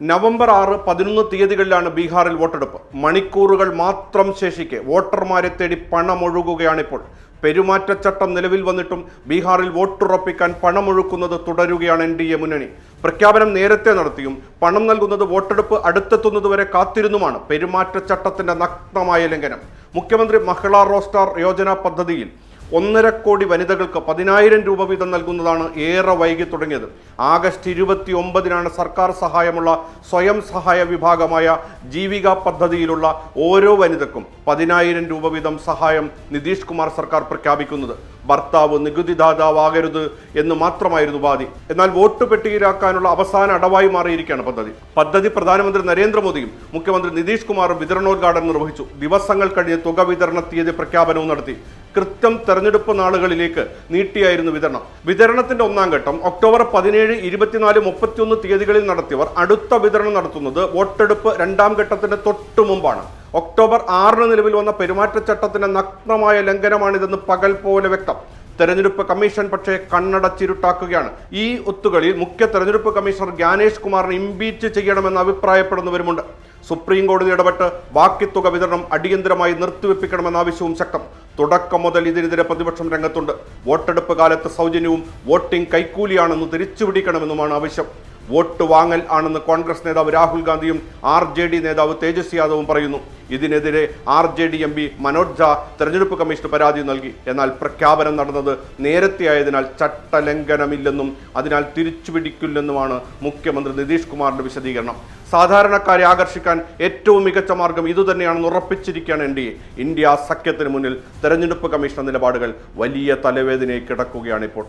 November ആറ് പതിനൊന്ന് തീയതികളിലാണ് ബീഹാറിൽ വോട്ടെടുപ്പ്. മണിക്കൂറുകൾ മാത്രം ശേഷിക്കെ വോട്ടർമാരെ തേടി പണമൊഴുകുകയാണിപ്പോൾ. പെരുമാറ്റച്ചട്ടം നിലവിൽ വന്നിട്ടും ബീഹാറിൽ വോട്ടുറപ്പിക്കാൻ പണമൊഴുക്കുന്നത് തുടരുകയാണ് എൻ ഡി എ മുന്നണി. പ്രഖ്യാപനം നേരത്തെ നടത്തിയും പണം നൽകുന്നത് വോട്ടെടുപ്പ് അടുത്തെത്തുന്നതുവരെ കാത്തിരുന്നുമാണ് പെരുമാറ്റച്ചട്ടത്തിന്റെ നഗ്നമായ ലംഘനം. മുഖ്യമന്ത്രി മഹിളാ റോസ്റ്റാർ യോജന പദ്ധതിയിൽ ഒന്നര കോടി വനിതകൾക്ക് പതിനായിരം രൂപ വീതം നൽകുന്നതാണ് ഏറെ വൈകി തുടങ്ങിയത്. ആഗസ്റ്റ് ഇരുപത്തി ഒമ്പതിനാണ് സർക്കാർ സഹായമുള്ള സ്വയം സഹായ വിഭാഗമായ ജീവിക പദ്ധതിയിലുള്ള ഓരോ വനിതക്കും പതിനായിരം രൂപ വീതം സഹായം നിതീഷ് കുമാർ സർക്കാർ പ്രഖ്യാപിക്കുന്നത്. ഭർത്താവ് നികുതിദാതാവാകരുത് എന്ന് മാത്രമായിരുന്നു ഉപാധി. എന്നാൽ വോട്ട് പെട്ടിയിലാക്കാനുള്ള അവസാന അടവായി മാറിയിരിക്കുകയാണ് പദ്ധതി. പദ്ധതി പ്രധാനമന്ത്രി നരേന്ദ്രമോദിയും മുഖ്യമന്ത്രി നിതീഷ് കുമാറും വിതരണോദ്ഘാടനം നിർവഹിച്ചു. ദിവസങ്ങൾ കഴിഞ്ഞ് തുക വിതരണ തീയതി പ്രഖ്യാപനവും നടത്തി. കൃത്യം തെരഞ്ഞെടുപ്പ് നാളുകളിലേക്ക് നീട്ടിയായിരുന്നു വിതരണം. വിതരണത്തിന്റെ ഒന്നാം ഘട്ടം ഒക്ടോബർ പതിനേഴ് ഇരുപത്തിനാല് മുപ്പത്തിയൊന്ന് തീയതികളിൽ നടത്തിയവർ അടുത്ത വിതരണം നടത്തുന്നത് വോട്ടെടുപ്പ് രണ്ടാം ഘട്ടത്തിന്റെ തൊട്ടു മുമ്പാണ്. ഒക്ടോബർ ആറിന് നിലവിൽ വന്ന പെരുമാറ്റച്ചട്ടത്തിന്റെ നഗ്നമായ ലംഘനമാണിതെന്ന് പകൽ പോലെ വ്യക്തം. തെരഞ്ഞെടുപ്പ് കമ്മീഷൻ പക്ഷേ കണ്ണടച്ചിരുട്ടാക്കുകയാണ് ഈ ഒത്തുകളിൽ മുഖ്യ തെരഞ്ഞെടുപ്പ് കമ്മീഷണർ ജ്ഞാനേഷ് കുമാറിനെ ഇംപീച്ച് ചെയ്യണമെന്ന് അഭിപ്രായപ്പെടുന്നവരുമുണ്ട്. സുപ്രീം കോടതി ഇടപെട്ട് ബാക്കി തുക വിതരണം അടിയന്തരമായി നിർത്തിവെപ്പിക്കണമെന്ന ആവശ്യവും ശക്തം. തുടക്കം മുതൽ ഇതിനെതിരെ പ്രതിപക്ഷം രംഗത്തുണ്ട്. വോട്ടെടുപ്പ് കാലത്ത് സൗജന്യവും വോട്ടിംഗ് കൈക്കൂലിയാണെന്ന് തിരിച്ചുപിടിക്കണമെന്നുമാണ് ആവശ്യം. വോട്ട് വാങ്ങൽ ആണെന്ന് കോൺഗ്രസ് നേതാവ് രാഹുൽ ഗാന്ധിയും ആർ ജെ ഡി നേതാവ് തേജസ്വി യാദവും പറയുന്നു. ഇതിനെതിരെ R J D M P Manoj Jha തെരഞ്ഞെടുപ്പ് കമ്മീഷന് പരാതി നൽകി. എന്നാൽ പ്രഖ്യാപനം നടന്നത് നേരത്തെയായതിനാൽ ചട്ടലംഘനമില്ലെന്നും അതിനാൽ തിരിച്ചുപിടിക്കില്ലെന്നുമാണ് മുഖ്യമന്ത്രി നിതീഷ് കുമാറിന്റെ വിശദീകരണം. സാധാരണക്കാരെ ആകർഷിക്കാൻ ഏറ്റവും മികച്ച മാർഗം ഇതുതന്നെയാണെന്ന് ഉറപ്പിച്ചിരിക്കുകയാണ് എൻ ഡി എ. ഇന്ത്യ സഖ്യത്തിന് മുന്നിൽ തെരഞ്ഞെടുപ്പ് കമ്മീഷൻ നിലപാടുകൾ വലിയ തലവേദനയെ കിടക്കുകയാണ് ഇപ്പോൾ.